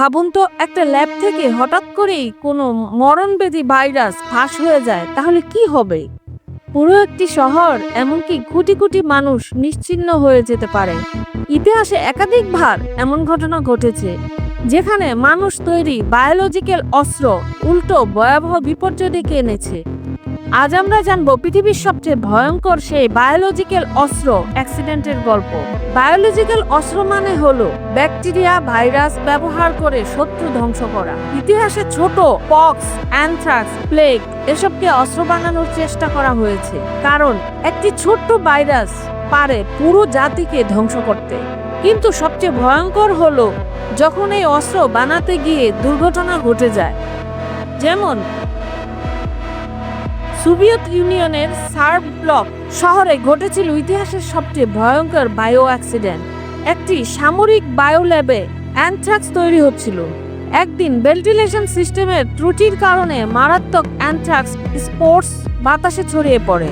ভাবুন তো, একটা ল্যাব থেকে হঠাৎ করেই কোনো মরণবেদী ভাইরাস ফাঁস হয়ে যায়, তাহলে কি হবে? পুরো একটি শহর, এমনকি কোটি কোটি মানুষ নিশ্চিহ্ন হয়ে যেতে পারে। ইতিহাসে একাধিকবার এমন ঘটনা ঘটেছে, যেখানে মানুষ তৈরি বায়োলজিক্যাল অস্ত্র উল্টো ভয়াবহ বিপর্যয় ডেকে এনেছে। আজ আমরা জানব পৃথিবীর সবচেয়ে ভয়ঙ্কর সেই বায়োলজিক্যাল অস্ত্র অ্যাক্সিডেন্টের গল্প। বায়োলজিক্যাল অস্ত্র মানে হলো ব্যাকটেরিয়া ভাইরাস ব্যবহার করে শত্রু ধ্বংস করা। ইতিহাসে ছোট পক্স অ্যানথ্রাক্স প্লেগ এসবকে অস্ত্র বানানোর চেষ্টা করা হয়েছে। কারণ একটি ছোট্ট ভাইরাস পারে পুরো জাতিকে ধ্বংস করতে। কিন্তু সবচেয়ে ভয়ঙ্কর হলো যখন এই অস্ত্র বানাতে গিয়ে দুর্ঘটনা ঘটে যায়। যেমন সোভিয়েত ইউনিয়নের সার্ব ব্লক শহরে ঘটেছিল ইতিহাসের সবচেয়ে ভয়ঙ্কর বায়ো অ্যাক্সিডেন্ট। একটি সামরিক বায়ো ল্যাবে অ্যানথ্রাক্স তৈরি হচ্ছিল। একদিন ভেন্টিলেশন সিস্টেমের ত্রুটির কারণে মারাত্মক অ্যানথ্রাক্স স্পোর্টস বাতাসে ছড়িয়ে পড়ে।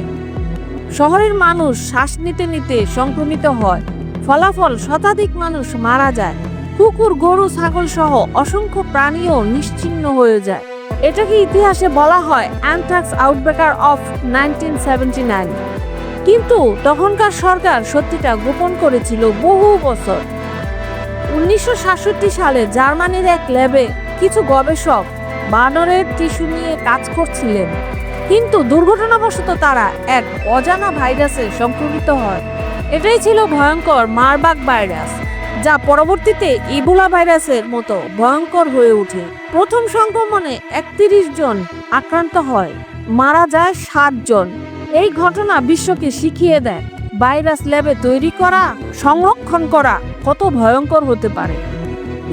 শহরের মানুষ শ্বাস নিতে নিতে সংক্রমিত হয়, ফলাফল শতাধিক মানুষ মারা যায়। কুকুর, গরু, ছাগল সহ অসংখ্য প্রাণীও নিশ্চিহ্ন হয়ে যায়। এটাকে ইতিহাসে বলা হয় অ্যানথ্রাক্স আউটব্রেকার অফ নাইনটিন কিন্তু তখনকার সরকার সত্যিটা গোপন করেছিল বহু বছর। উনিশশো সাতষট্টি সালে জার্মানির এক ল্যাবে কিছু গবেষক বানরের টিস্যু নিয়ে কাজ করছিলেন। কিন্তু দুর্ঘটনাবশত তারা এক অজানা ভাইরাসে সংক্রমিত হয়। এটাই ছিল ভয়ঙ্কর মারবাগ ভাইরাস। যা পরবর্তীতে ইবোলা ভাইরাসের মতো ভয়ঙ্কর হয়ে ওঠে। প্রথম সংক্রমণে একত্রিশ জন আক্রান্ত হয়, মারা যায় সাত জন। এই ঘটনা বিশ্বকে শিখিয়ে দেয়, ভাইরাস ল্যাবে তৈরি করা, সংরক্ষণ করা কত ভয়ঙ্কর হতে পারে।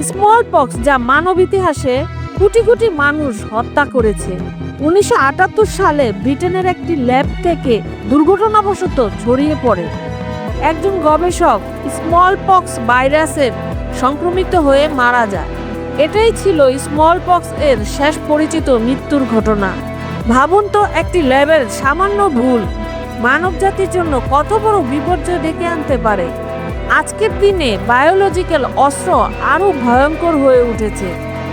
স্মল পক্স যা মানব ইতিহাসে কোটি কোটি মানুষ হত্যা করেছে। উনিশশো আটাত্তর সালে ব্রিটেনের একটি ল্যাব থেকে দুর্ঘটনাবশত ছড়িয়ে পড়ে। একজন গবেষক স্মল পক্স ভাইরাসের সংক্রমিত হয়ে মারা যায়। এটাই ছিল স্মল পক্স এর শেষ পরিচিত মৃত্যুর ঘটনা। ভাবুন তো, একটি ল্যাবের সামান্য ভুল। মানব জাতির জন্য কত বড় বিপর্যয় ডেকে আনতে পারে? আজকের দিনে বায়োলজিক্যাল অস্ত্র আরও ভয়ঙ্কর হয়ে উঠেছে।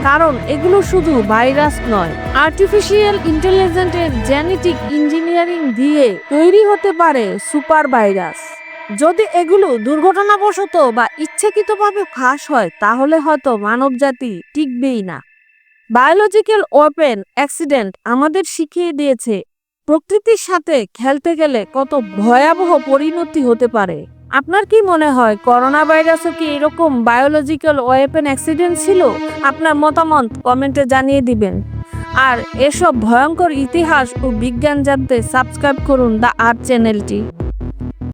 কারণ এগুলো শুধু ভাইরাস নয় আর্টিফিশিয়াল ইন্টেলিজেন্টের জেনেটিক ইঞ্জিনিয়ারিং দিয়ে তৈরি হতে পারে সুপার ভাইরাস যদি এগুলো দুর্ঘটনাবশত বা ইচ্ছাকৃতভাবে ফাঁস হয়, তাহলে হয়তো মানবজাতি টিকবেই না। বায়োলজিক্যাল ওয়েপেন অ্যাক্সিডেন্ট আমাদের শিখিয়ে দিয়েছে, প্রকৃতির সাথে খেলতে গেলে কত ভয়াবহ পরিণতি হতে পারে। আপনার কি মনে হয় করোনা ভাইরাসও কি এরকম বায়োলজিক্যাল ওয়েপেন অ্যাক্সিডেন্ট ছিল? আপনার মতামত কমেন্টে জানিয়ে দিবেন। আর এসব ভয়ঙ্কর ইতিহাস ও বিজ্ঞান জানতে সাবস্ক্রাইব করুন দ্য আর্ট চ্যানেলটি।